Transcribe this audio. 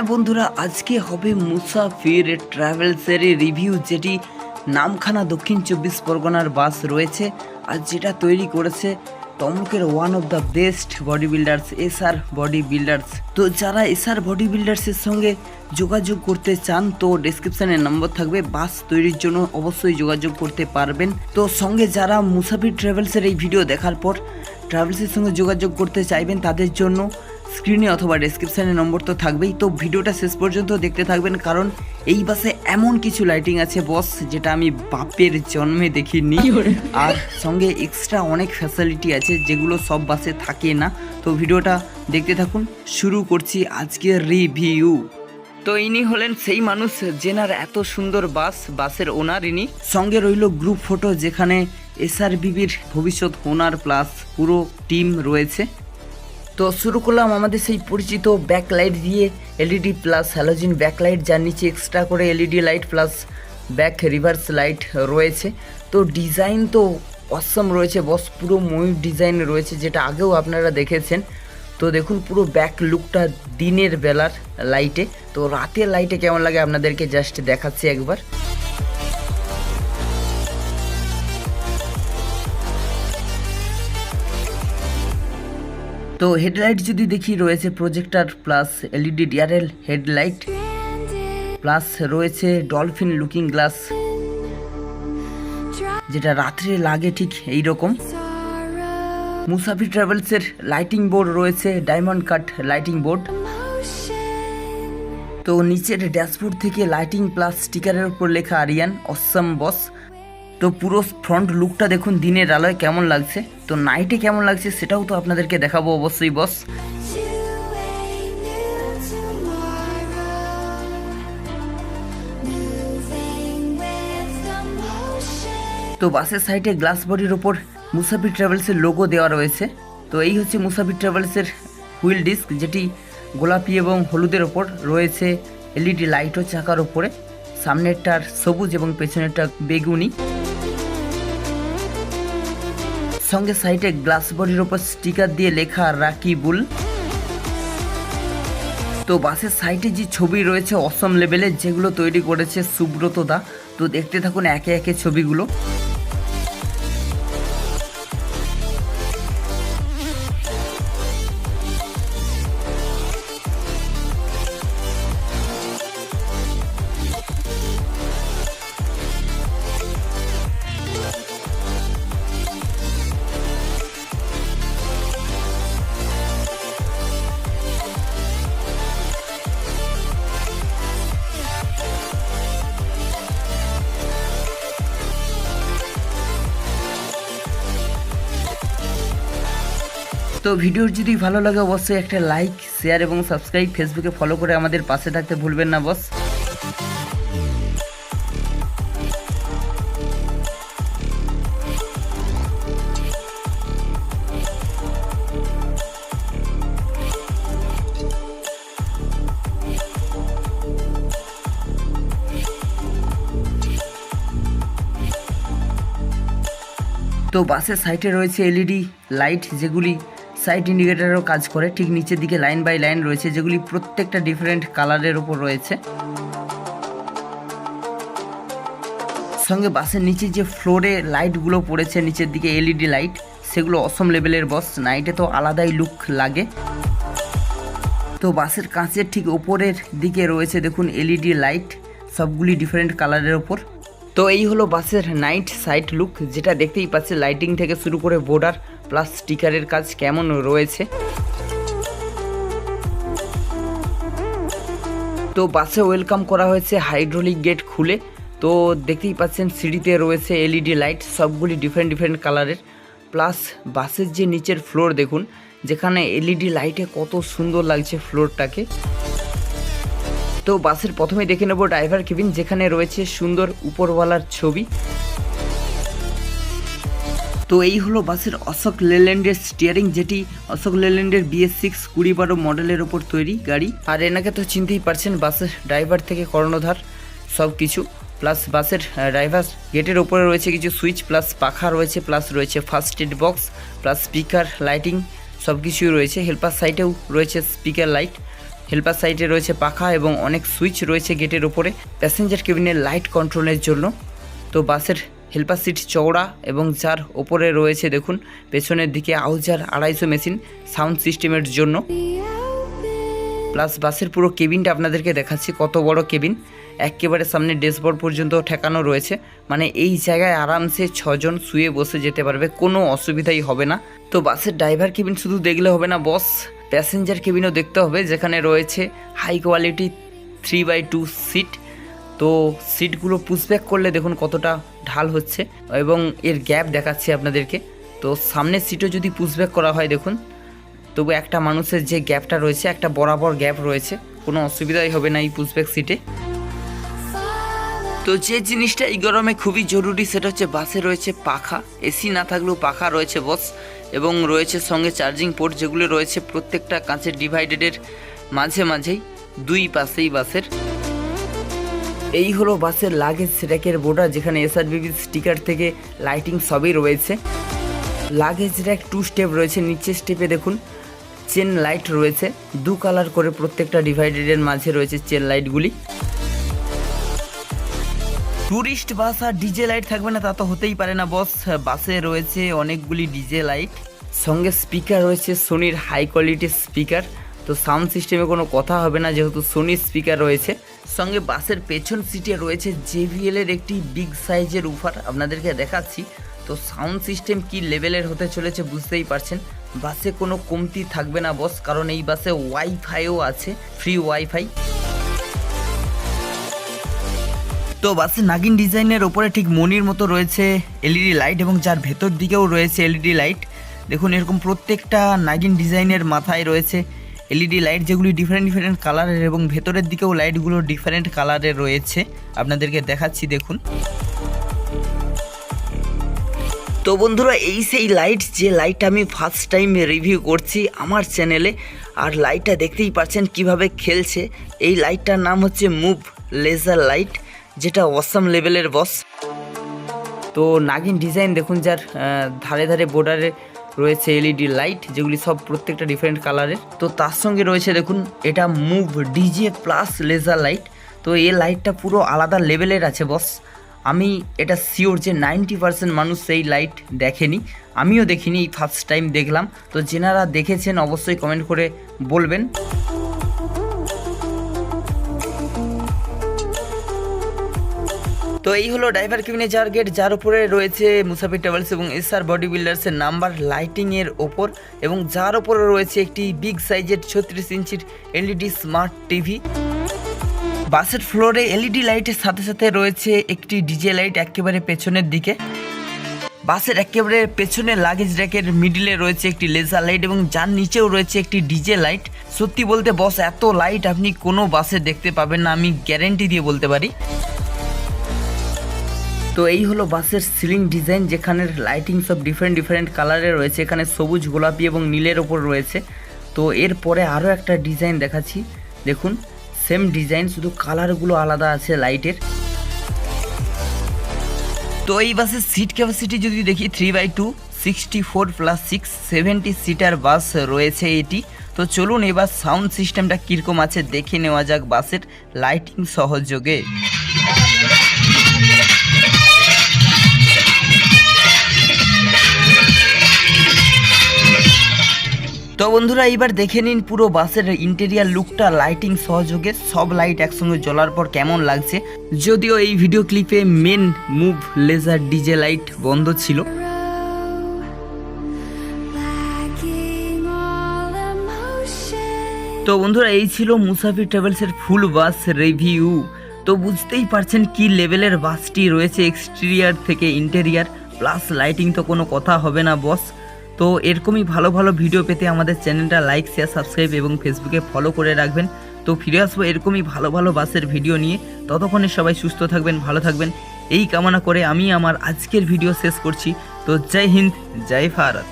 হ্যাঁ বন্ধুরা, আজকে হবে মুসাফির ট্রাভেলসের রিভিউ, যেটি নামখানা দক্ষিণ চব্বিশ পরগনার বাস রয়েছে আর যেটা তৈরি করেছে তমলুকের one of the best body builders S R body builders তো যারা এস আর বডি বিল্ডার্সের সঙ্গে যোগাযোগ করতে চান, তো ডেসক্রিপশানে নম্বর থাকবে। বাস তৈরির জন্য অবশ্যই যোগাযোগ করতে পারবেন। তো সঙ্গে যারা মুসাফির ট্রাভেলসের এই ভিডিও দেখার পর, ট্রাভেলসের সঙ্গে যোগাযোগ করতে চাইবেন তাদের জন্য স্ক্রিনে অথবা ডেসক্রিপশানে নম্বর তো থাকবেই। তো ভিডিওটা শেষ পর্যন্ত দেখতে থাকবেন কারণ এই বাসে এমন কিছু লাইটিং আছে বস যেটা আমি বাপের জন্মে দেখিনি। আর সঙ্গে এক্সট্রা অনেক ফ্যাসিলিটি আছে যেগুলো সব বাসে থাকে না। তো ভিডিওটা দেখতে থাকুন শুরু করছি আজকের রিভিউ তো ইনি হলেন সেই মানুষ যেনার এত সুন্দর বাস বাসের ওনার ইনি। সঙ্গে রইল গ্রুপ ফটো যেখানে এসআর বিবির ভবিষ্যৎ ওনার প্লাস পুরো টিম রয়েছে। তো শুরু করলাম আমাদের সেই পরিচিত ব্যাকলাইট দিয়ে এলইডি প্লাস হ্যালোজিন ব্যাকলাইট যার নিচে এক্সট্রা করে LED light plus back reverse light রয়েছে। তো ডিজাইন তো অসম রয়েছে বস পুরো ময়ূর ডিজাইন রয়েছে, যেটা আগেও আপনারা দেখেছেন। তো দেখুন পুরো ব্যাক লুকটা দিনের বেলার লাইটে তো রাতের লাইটে কেমন লাগে আপনাদেরকে জাস্ট দেখাচ্ছি একবার। তো হেডলাইট যদি দেখি রয়েছে projector plus LED DRL headlight, plus রয়েছে ডলফিন লুকিং গ্লাস, যেটা রাত্রে লাগে ঠিক এই রকম মুসাফি ট্রাভেলসের লাইটিং বোর্ড রয়েছে, ডায়মন্ড কাট লাইটিং বোর্ড। তো নিচের ড্যাশবোর্ড থেকে লাইটিং প্লাস স্টিকারের উপর লেখা আরিয়ান, অসম বস। তো পুরো ফ্রন্ট লুকটা দেখুন, দিনের আলোয় কেমন লাগছে? তো নাইটে কেমন লাগছে সেটাও তো আপনাদেরকে দেখাবো অবশ্যই বস তো বাসের সাইডে গ্লাস বডির ওপর মুসাফির ট্রাভেলসের লোগো দেওয়া রয়েছে। তো এই হচ্ছে মুসাফির ট্রাভেলসের হুইল ডিস্ক যেটি গোলাপি এবং হলুদের ওপর রয়েছে। এলইডি লাইটও চাকার ওপরে সামনেরটার সবুজ এবং পেছনেরটা বেগুনি। সঙ্গে সাইডে গ্লাস বডির ওপর স্টিকার দিয়ে লেখা রাকিবুল। তো বাসের সাইডে যে ছবি রয়েছে অসম লেভেলের, যেগুলো তৈরি করেছে সুব্রত দা তো দেখতে থাকুন একে একে ছবিগুলো। তো ভিডিওর যদি ভালো লাগে অবশ্যই একটা লাইক শেয়ার এবং সাবস্ক্রাইব ফেসবুকে ফলো করে আমাদের পাশে থাকতে ভুলবেন না বস তো বাসের সাইটে রয়েছে এলইডি লাইট যেগুলি সাইড ইন্ডিকেটারও কাজ করে, ঠিক নিচের দিকে লাইন বাই লাইন রয়েছে, যেগুলি প্রত্যেকটা ডিফারেন্ট কালারের ওপর রয়েছে। সঙ্গে বাসের নিচে যে ফ্লোরে লাইটগুলো পড়েছে, নিচের দিকে এলইডি লাইট সেগুলো অসম লেভেলের বস নাইটে তো আলাদাই লুক লাগে। তো বাসের কাঁচের ঠিক ওপরের দিকে রয়েছে, দেখুন এলইডি লাইট সবগুলি ডিফারেন্ট কালারের ওপর তো এই হলো বাসের নাইট সাইট লুক যেটা দেখতেই পাচ্ছে লাইটিং থেকে শুরু করে বর্ডার প্লাস স্টিকারের কাজ কেমন রয়েছে। তো বাসে ওয়েলকাম করা হয়েছে হাইড্রোলিক গেট খুলে। তো দেখতেই পাচ্ছেন সিঁড়িতে রয়েছে এলইডি লাইট সবগুলি ডিফারেন্ট ডিফারেন্ট কালারের প্লাস বাসের যে নিচের ফ্লোর দেখুন, যেখানে এলইডি লাইটে কত সুন্দর লাগছে ফ্লোরটাকে তো বাসের প্রথমে দেখে নেব ড্রাইভার কেবিন, যেখানে রয়েছে সুন্দর উপরওয়ালার ছবি। তো এই হলো বাসের অশোক লেল্যান্ডের স্টিয়ারিং যেটি অশোক লেল্যান্ডের বিএস সিক্স কুড়ি বারো মডেলের ওপর তৈরি গাড়ি। আর এনাকে তো চিনতেই পারছেন, বাসের ড্রাইভার থেকে কর্ণধার সব কিছু প্লাস বাসের ড্রাইভার গেটের ওপরে রয়েছে কিছু সুইচ, প্লাস পাখা রয়েছে, প্লাস রয়েছে first aid box plus speaker lighting সব কিছুই রয়েছে। হেল্পার সাইটেও রয়েছে স্পিকার লাইট হেল্পার সাইডে রয়েছে পাখা এবং অনেক সুইচ রয়েছে গেটের ওপরে প্যাসেঞ্জার কেবিনের লাইট কন্ট্রোলের জন্য। তো বাসের হেল্পার সিট চওড়া এবং যার ওপরে রয়েছে দেখুন, পেছনের দিকে আউজার আড়াইশো মেশিন সাউন্ড সিস্টেমের জন্য। প্লাস বাসের পুরো কেবিনটা আপনাদেরকে দেখাচ্ছি, কত বড় কেবিন। একেবারে সামনে ড্যাশবোর্ড পর্যন্ত ঠেকানো রয়েছে। মানে এই জায়গায় আরামসে ছজন শুয়ে বসে যেতে পারবে, কোনো অসুবিধাই হবে না। তো বাসের ড্রাইভার কেবিন শুধু দেখলে হবে না, বস। প্যাসেঞ্জার কেবিনও দেখতে হবে, যেখানে রয়েছে high quality three by two seat তো সিটগুলো পুশব্যাক করলে দেখুন কতটা ঢাল হচ্ছে এবং এর গ্যাপ দেখাচ্ছি আপনাদেরকে। তো সামনের সিটও যদি পুশব্যাক করা হয় দেখুন, তবু একটা মানুষের যে গ্যাপটা রয়েছে, একটা বরাবর গ্যাপ রয়েছে, কোনো অসুবিধাই হবে না এই পুশব্যাক সিটে তো যে জিনিসটা এই গরমে খুবই জরুরি, সেটা হচ্ছে বাসে রয়েছে পাখা এসি না থাকলেও পাখা রয়েছে বস এবং রয়েছে সঙ্গে চার্জিং পোর্ট যেগুলো রয়েছে প্রত্যেকটা কাঁচের ডিভাইডেডের মাঝে মাঝেই দুই পাশেই বাসের। এই হলো বাসের লাগেজ র্যাকের বোর্ডার যেখানে এসআরবিবি স্টিকার থেকে লাইটিং সবই রয়েছে। লাগেজ র্যাক টু স্টেপ রয়েছে, নিচের স্টেপে দেখুন চেন লাইট রয়েছে। দু কালার করে প্রত্যেকটা ডিভাইডেডের মাঝে রয়েছে চেন লাইটগুলি ট্যুরিস্ট বাস আর ডিজে লাইট থাকবে না, তা তো হতেই পারে না, বস। বাসে রয়েছে অনেকগুলি ডিজে লাইট। সঙ্গে স্পিকার রয়েছে সোনির হাই কোয়ালিটির স্পিকার। তো সাউন্ড সিস্টেমে কোনো কথা হবে না, যেহেতু সোনির স্পিকার রয়েছে। সঙ্গে বাসের পেছন সিটে রয়েছে জেভিএল এর একটি বিগ সাইজের উফার, আপনাদেরকে দেখাচ্ছি। তো সাউন্ড সিস্টেম কি লেভেলের হতে চলেছে বুঝতেই পারছেন। বাসে কোনো কমতি থাকবে না, বস, কারণ এই বাসে ওয়াইফাইও আছে, ফ্রি ওয়াইফাই। তো বাসে, নাগিন ডিজাইনের ওপরে ঠিক মনির মতো রয়েছে এলইডি লাইট এবং যার ভেতর দিকেও রয়েছে এলইডি লাইট। দেখুন, এরকম প্রত্যেকটা নাগিন ডিজাইনের মাথায় রয়েছে এলইডি লাইট, যেগুলি ডিফারেন্ট ডিফারেন্ট কালারের এবং ভেতরের দিকেও লাইটগুলো ডিফারেন্ট কালারের রয়েছে। আপনাদেরকে দেখাচ্ছি, দেখুন। তো বন্ধুরা, এই সেই লাইট যে লাইট আমি ফার্স্ট টাইম রিভিউ করছি আমার চ্যানেলে আর লাইটটা দেখতেই পাচ্ছেন কীভাবে খেলছে। এই লাইটটার নাম হচ্ছে মুভ লেজার লাইট যেটা অসাম লেভেলের বস তো নাগিন ডিজাইন দেখুন যার ধারে ধারে বর্ডারে রয়েছে এলইডি লাইট যেগুলি সব প্রত্যেকটা ডিফারেন্ট কালারের তো তার সঙ্গে রয়েছে দেখুন, এটা move DJ plus laser light তো এই লাইটটা পুরো আলাদা লেভেলের আছে বস আমি এটা শিওর যে নাইনটি পার্সেন্ট মানুষ সেই লাইট দেখেনি। আমিও দেখিনি, এই ফার্স্ট টাইম দেখলাম। তো যেনারা দেখেছেন, অবশ্যই কমেন্ট করে বলবেন। তো এই হলো ড্রাইভার কেবিনে যার গেট যার উপরে রয়েছে মুসাফির ট্রাভেলস এবং এসআর বডি বিল্ডার্সের নাম্বার লাইটিংয়ের ওপর এবং যার ওপরে রয়েছে একটি বিগ সাইজের ছত্রিশ ইঞ্চির এলইডি স্মার্ট টিভি বাসের ফ্লোরে এলইডি লাইটের সাথে সাথে রয়েছে একটি ডিজে লাইট একেবারে পেছনের দিকে। বাসের একেবারে পেছনে লাগেজ র্যাকের মিডিলে রয়েছে একটি লেজার লাইট এবং যার নিচেও রয়েছে একটি ডিজে লাইট সত্যি বলতে বস এত লাইট আপনি কোনো বাসে দেখতে পাবেন না, আমি গ্যারেন্টি দিয়ে বলতে পারি। তো এই হলো বাসের সিলিং ডিজাইন, যেখানে লাইটিং সব ডিফারেন্ট ডিফারেন্ট কালারে রয়েছে। এখানে সবুজ, গোলাপি এবং নীলের ওপর রয়েছে। তো এরপরে আরও একটা ডিজাইন দেখাচ্ছি। দেখুন সেম ডিজাইন শুধু কালারগুলো আলাদা আছে লাইটের তো এই বাসের সিট ক্যাপাসিটি যদি দেখি three by two sixty four plus six seventy seater bus রয়েছে এটি। তো চলুন এবার সাউন্ড সিস্টেমটা কীরকম আছে, দেখে নেওয়া যাক বাসের লাইটিং সহযোগে। তো বন্ধুরা, এইবার দেখে নিন পুরো বাসের ইন্টেরিয়ার লুকটা লাইটিং সহযোগে, সব লাইট একসঙ্গে জ্বলার পর কেমন লাগছে। যদিও এই video ক্লিপে main move laser DJ light বন্ধ ছিল. তো বন্ধুরা, এই ছিল মুসাফির ট্রাভেলসের ফুল বাস রিভিউ তো বুঝতেই পারছেন কি লেভেলের বাসটি রয়েছে এক্সটেরিয়ার থেকে ইন্টেরিয়ার প্লাস লাইটিং তো কোনো কথা হবে না বস তো এরকমই ভালো ভালো ভিডিও পেতে আমাদের চ্যানেলটা লাইক শেয়ার সাবস্ক্রাইব এবং ফেসবুকে ফলো করে রাখবেন। তো ফিরে আসব এরকমই ভালো ভালো বাসের ভিডিও নিয়ে। ততক্ষণে সবাই সুস্থ থাকবেন, ভালো থাকবেন। এই কামনা করে আমি আমার আজকের ভিডিও শেষ করছি। তো জয় হিন্দ, জয় ভারত।